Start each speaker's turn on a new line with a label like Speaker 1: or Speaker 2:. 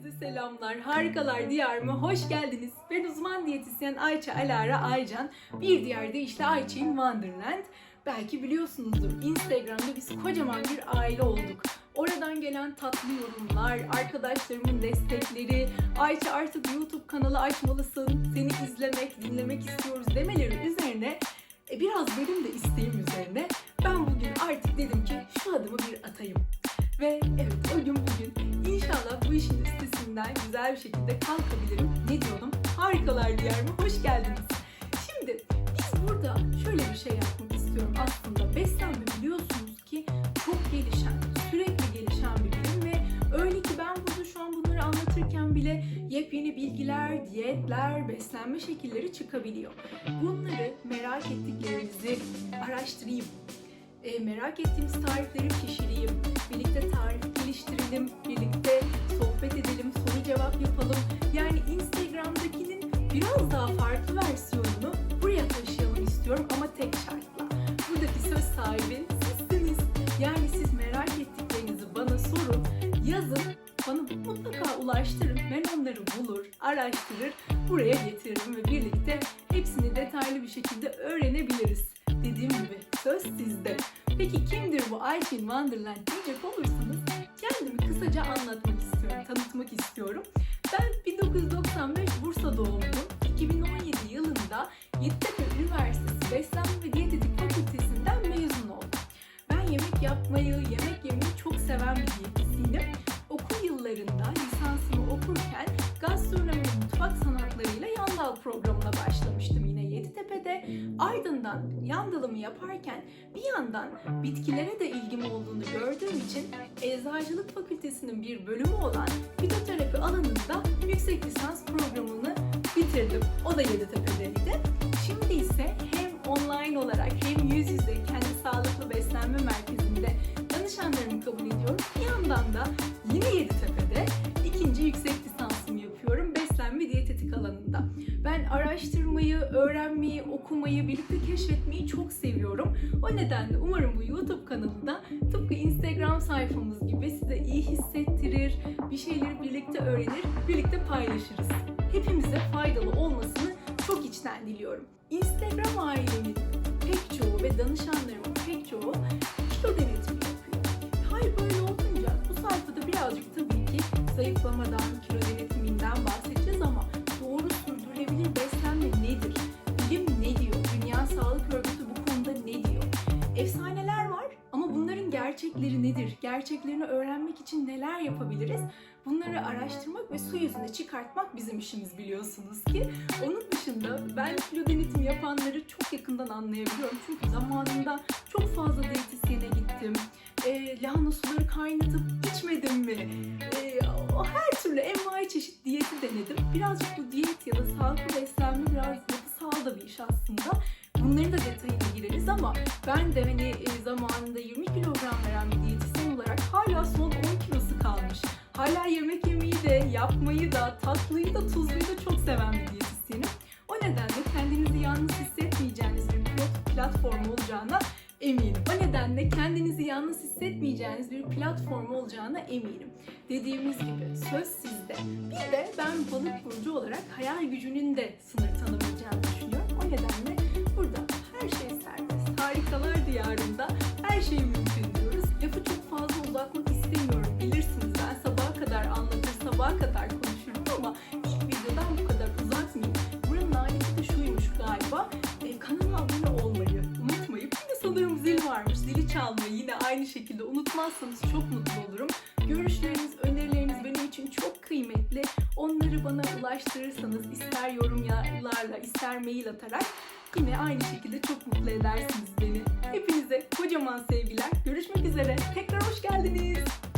Speaker 1: Herkese selamlar. Harikalar diyarıma hoş geldiniz. Ben uzman diyetisyen Ayça Alara Aycan. Bir diğer deyişle Ayça in Wonderland. Belki biliyorsunuzdur Instagram'da biz kocaman bir aile olduk. Oradan gelen tatlı yorumlar, arkadaşlarımın destekleri, Ayça artık YouTube kanalı açmalısın, seni izlemek, dinlemek istiyoruz demeleri üzerine e, biraz benim de isteğim üzerine ben bugün artık dedim ki şu adımı bir atayım. Ve evet o gün bugün İnşallah bu işin üstesinden güzel bir şekilde kalkabilirim. Ne diyorum? Harikalar diyarıma hoş geldiniz. Şimdi biz burada şöyle bir şey yapmak istiyorum aslında. Beslenme biliyorsunuz ki çok gelişen, sürekli gelişen bir bilim ve öyle ki ben burada şu an bunları anlatırken bile yepyeni bilgiler, diyetler, beslenme şekilleri çıkabiliyor. Bunları merak ettiklerinizi araştırayım. E, merak ettiğimiz tarifleri pişireyim. Birlikte tarif geliştirelim, birlikte yapalım. Yani Instagram'dakinin biraz daha farklı versiyonunu buraya taşıyalım istiyorum ama tek şartla. Buradaki söz sahibi sizsiniz. Yani siz merak ettiklerinizi bana sorun, yazın, bana mutlaka ulaştırın. Ben onları bulur, araştırır, buraya getiririm ve birlikte hepsini detaylı bir şekilde öğrenebiliriz. Dediğim gibi söz sizde. Peki kimdir bu Ayşin Wonderland diyecek olursanız kendimi kısaca anlatmak istiyorum, tanıtmak istiyorum. Ben 1995 Bursa doğumluyum. 2017 yılında Yeditepe Üniversitesi Beslenme ve Diyetetik Fakültesinden mezun oldum. Ben yemek yapmayı, yemek yemeyi çok seven bir diyetisydim. Okul yıllarında lisansımı okurken gastronomi mutfak sanatlarıyla yan dal programına başlamıştım yine Yeditepe'de. Ardından yan yaparken bir yandan bitkilere de ilgim olduğunu gördüğüm için Eczacılık Fakültesinin bir bölümü olan fitoterapi alanında yüksek lisans programını bitirdim. O da Yeditepe'deydi. Şimdi ise hem online olarak hem yüz yüze kendi sağlıklı beslenme merkezinde danışanlarımı kabul ediyorum. Bir yandan da okumayı, birlikte keşfetmeyi çok seviyorum. O nedenle umarım bu YouTube kanalında tıpkı Instagram sayfamız gibi size iyi hissettirir, bir şeyleri birlikte öğrenir, birlikte paylaşırız. Hepimize faydalı olmasını çok içten diliyorum. Instagram ailemin pek çoğu ve danışanlarımın pek çoğu kilo denetimi yapıyor. Hal böyle olunca bu sayfada birazcık tabii ki zayıflamadan, gerçekleri nedir? Gerçeklerini öğrenmek için neler yapabiliriz? Bunları araştırmak ve su yüzüne çıkartmak bizim işimiz biliyorsunuz ki. Onun dışında ben kilo denetimi yapanları çok yakından anlayabiliyorum. Çünkü zamanında çok fazla diyetisyene gittim. E, lahana suları kaynatıp içmedim mi? E, o her türlü envai çeşit diyeti denedim. Birazcık bu diyet ya da sağlıklı beslenme biraz yapısal da bir iş aslında. Bunların da detayına gireriz ama ben de hani e, zamanında 20 yemek yemeyi de, yapmayı da, tatlıyı da, tuzluyu da çok seven bir diyetisyenim. O nedenle kendinizi yalnız hissetmeyeceğiniz bir plat- platform olacağına eminim. O nedenle kendinizi yalnız hissetmeyeceğiniz bir platform olacağına eminim. Dediğimiz gibi söz sizde. Bir de ben balık burcu olarak hayal gücünün de sınır tanımayacağını düşünüyorum. O nedenle kadar konuşurum ama ilk videodan bu kadar uzatmayayım. Buranın aleti de şuymuş galiba. E, kanala abone olmayı unutmayıp de sanırım zil varmış. Zili çalmayı yine aynı şekilde unutmazsanız çok mutlu olurum. Görüşleriniz, önerileriniz benim için çok kıymetli. Onları bana ulaştırırsanız ister yorumlarla ister mail atarak yine aynı şekilde çok mutlu edersiniz beni. Hepinize kocaman sevgiler. Görüşmek üzere. Tekrar hoş geldiniz.